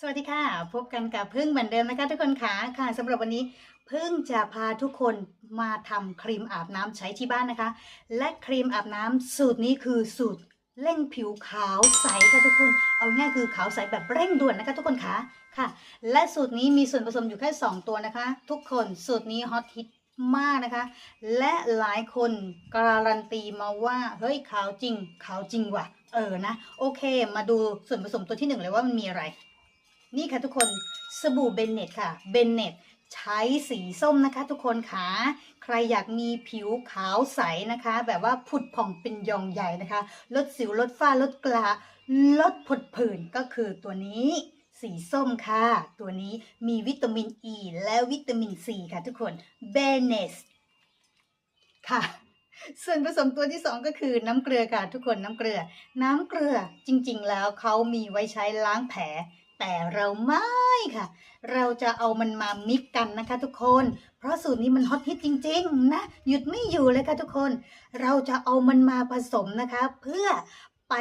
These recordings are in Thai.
สวัสดีค่ะ พบกันกับพึ่งเหมือนเดิมนะคะทุกคนค่ะค่ะสำหรับวันนี้พึ่งจะพาทุกคนมาทำครีมอาบน้ำใช้ที่บ้านนะคะ และครีมอาบน้ำสูตรนี้คือสูตรเร่งผิวขาวใสค่ะทุกคน เอาง่ายคือขาวใสแบบเร่งด่วนนะคะทุกคนค่ะค่ะ และสูตรนี้มีส่วนผสมอยู่แค่ 2 ตัวนะคะ ทุกคนสูตรนี้ฮอตฮิตมากนะคะ และหลายคนการันตีมาว่าเฮ้ยขาวจริงขาวจริงว่ะเออนะโอเค มาดูส่วนผสมตัวที่หนึ่งเลยว่ามันมีอะไร นี่ค่ะทุกคนสบู่เบนเน็ตค่ะเบนเน็ตใช้สีส้มนะคะ ทุกคนค่ะใครอยากมีผิวขาวใสนะคะ แบบว่าผุดผ่องเป็นยองใหญ่นะคะ ลดสิวลดฝ้าลดกระลดผดผื่นก็คือตัวนี้สีส้มค่ะ ตัวนี้มีวิตามินอ e ีและวิตามินซีค่ะทุกคนเบนเนสค่ะส่วนผสมตัวที่สองก็คือน้ำเกลือค่ะทุกคนน้ำเกลือ น้ำเกลือจริงๆแล้วเขามีไว้ใช้ล้างแผล แต่เราไม่ค่ะ เราจะเอามันมามิกกันนะคะทุกคน เพราะสูตรนี้มันฮอตฮิตจริงๆนะ หยุดไม่อยู่เลยค่ะทุกคน เราจะเอามันมาผสมนะคะ เพื่อไป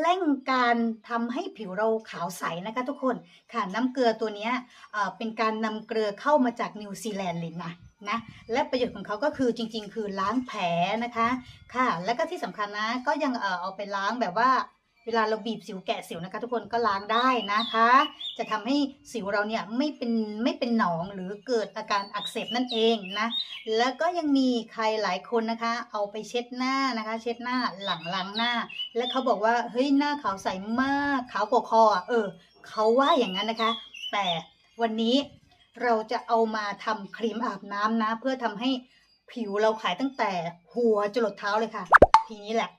เร่งการทำให้ผิวเราขาวใสนะคะทุกคนค่ะน้ำเกลือตัวนี้เป็นการนำเกลือเข้ามาจากนิวซีแลนด์เลยนะนะและประโยชน์ของเขาก็คือจริง ๆ คือล้างแผลนะคะค่ะ แล้วก็ที่สำคัญนะก็ยังเอาไปล้างแบบว่า เวลาเราบีบสิวแกะสิวนะคะ ทุกคนก็ล้างได้นะคะ จะทำให้สิวเราเนี่ยไม่เป็นไม่เป็นหนองหรือเกิดอาการอักเสบนั่นเองนะ แล้วก็ยังมีใครหลายคนนะคะ เอาไปเช็ดหน้านะคะ เช็ดหน้าหลังล้างหน้า และเขาบอกว่าเฮ้ยหน้าขาวใสมากขาวกว่าคอเออเขาว่าอย่างนั้นนะคะ แต่วันนี้เราจะเอามาทำครีมอาบน้ำนะ เพื่อทำให้ผิวเราขายตั้งแต่หัวจรดเท้าเลยค่ะ ทีนี้แหละ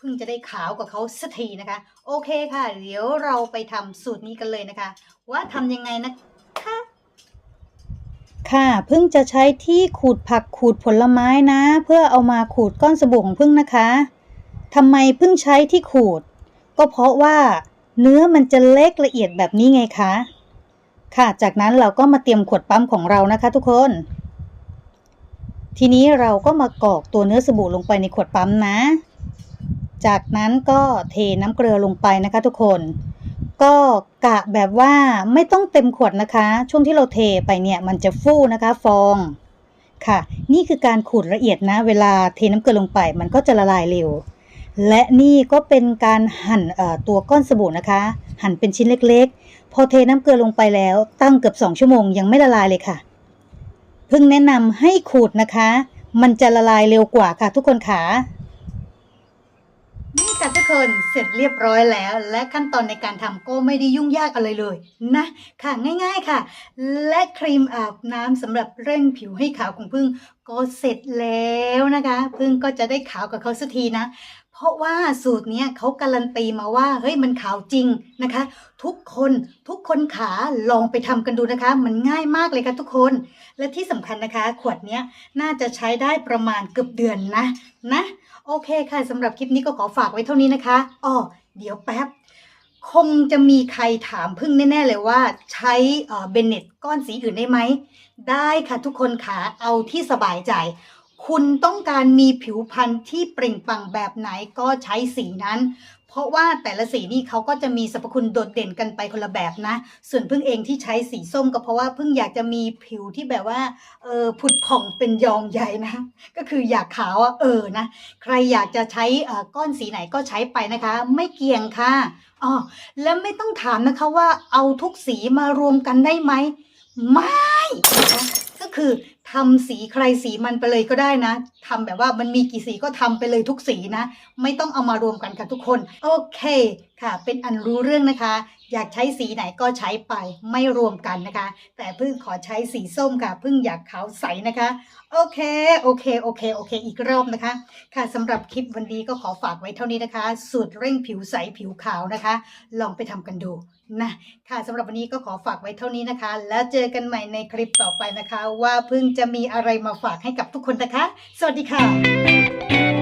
เพิ่งจะได้ขาวกว่าเขาสักทีนะคะ โอเคค่ะ เดี๋ยวเราไปทำสูตรนี้กันเลยนะคะ ว่าทำยังไงนะคะค่ะเพิ่งจะใช้ที่ขูดผักขูดผลไม้นะ เพื่อเอามาขูดก้อนสบู่ของพึ่งนะคะทำไมพิ่งใช้ที่ขูด ก็เพราะว่าเนื้อมันจะเล็กละเอียดแบบนี้ไงคะค่ะ จากนั้นเราก็มาเตรียมขวดปั๊มของเรานะคะ ทุกคน ทีนี้เราก็มากรอกตัวเนื้อสบู่ลงไปในขวดปั๊มนะ จากนั้นก็เทน้ำเกลือลงไปนะคะทุกคน ก็กะแบบว่าไม่ต้องเต็มขวดนะคะ ช่วงที่เราเทไปเนี่ยมันจะฟูนะคะฟองค่ะ นี่คือการขูดละเอียดนะ เวลาเทน้ำเกลือลงไป มันก็จะละลายเร็ว และนี่ก็เป็นการหั่นตัวก้อนสบู่นะคะ หั่นเป็นชิ้นเล็กๆ พอเทน้ำเกลือลงไปแล้ว ตั้งเกือบ2ชั่วโมงยังไม่ละลายเลยค่ะ เพิ่งแนะนำให้ขูดนะคะ มันจะละลายเร็วกว่าค่ะทุกคนค่ะ ค่ะทุกคนเสร็จเรียบร้อยแล้ว และขั้นตอนในการทำก็ไม่ได้ยุ่งยากอะไรเลยนะ ค่ะง่ายๆค่ะ และครีมอาบน้ำสำหรับเร่งผิวให้ขาวของพึ่งก็เสร็จแล้วนะคะ พึ่งก็จะได้ขาวกับเขาสักทีนะ เพราะว่าสูตรเนี้ยเขาการันตีมาว่าเฮ้ยมันขาวจริงนะคะ ทุกคนทุกคนขาลองไปทำกันดูนะคะ มันง่ายมากเลยค่ะทุกคน และที่สำคัญนะคะ ขวดเนี้ยน่าจะใช้ได้ประมาณเกือบเดือนนะนะ โอเคค่ะสำหรับคลิปนี้ก็ขอฝากไว้เท่านี้นะคะอ๋อเดี๋ยวแป๊บคงจะมีใครถามพึ่งแน่ ๆ เลยว่าใช้เบนเน็ตก้อนสีอื่นได้ไหม ได้ค่ะทุกคนค่ะเอาที่สบายใจ คุณต้องการมีผิวพรรณที่เปล่งปลั่งแบบไหนก็ใช้สีนั้น เพราะว่าแต่ละสีนี่เขาก็จะมีสรรพคุณโดดเด่นกันไปคนละแบบนะ ส่วนพึ่งเองที่ใช้สีส้มก็เพราะว่าพึ่งอยากจะมีผิวที่แบบว่าเออผุดผ่องเป็นยองใหญ่นะ ก็คืออยากขาวเออนะ ใครอยากจะใช้ก้อนสีไหนก็ใช้ไปนะคะ ไม่เกี่ยงค่ะอ๋อแล้วไม่ต้องถามนะคะว่าเอาทุกสีมารวมกันได้ไหมไม่ก็คือ ทำสีใครสีมันไปเลยก็ได้นะทำแบบว่ามันมีกี่สีก็ทำไปเลยทุกสีนะ ไม่ต้องเอามารวมกันค่ะทุกคน โอเคค่ะ เป็นอันรู้เรื่องนะคะ อยากใช้สีไหนก็ใช้ไปไม่รวมกันนะคะ แต่พิ่งขอใช้สีส้มค่ะพิ่งอยากขาวใสนะคะ โอเค โอเค โอเค โอเค อีกรอบนะคะ ค่ะสำหรับคลิปวันนี้ก็ขอฝากไว้เท่านี้นะคะ สูตรเร่งผิวใสผิวขาวนะคะ ลองไปทำกันดูนะค่ะสำหรับวันนี้ก็ขอฝากไว้เท่านี้นะคะ แล้วเจอกันใหม่ในคลิปต่อไปนะคะ ว่าพิ่งจะมีอะไรมาฝากให้กับทุกคนนะคะ สวัสดีค่ะ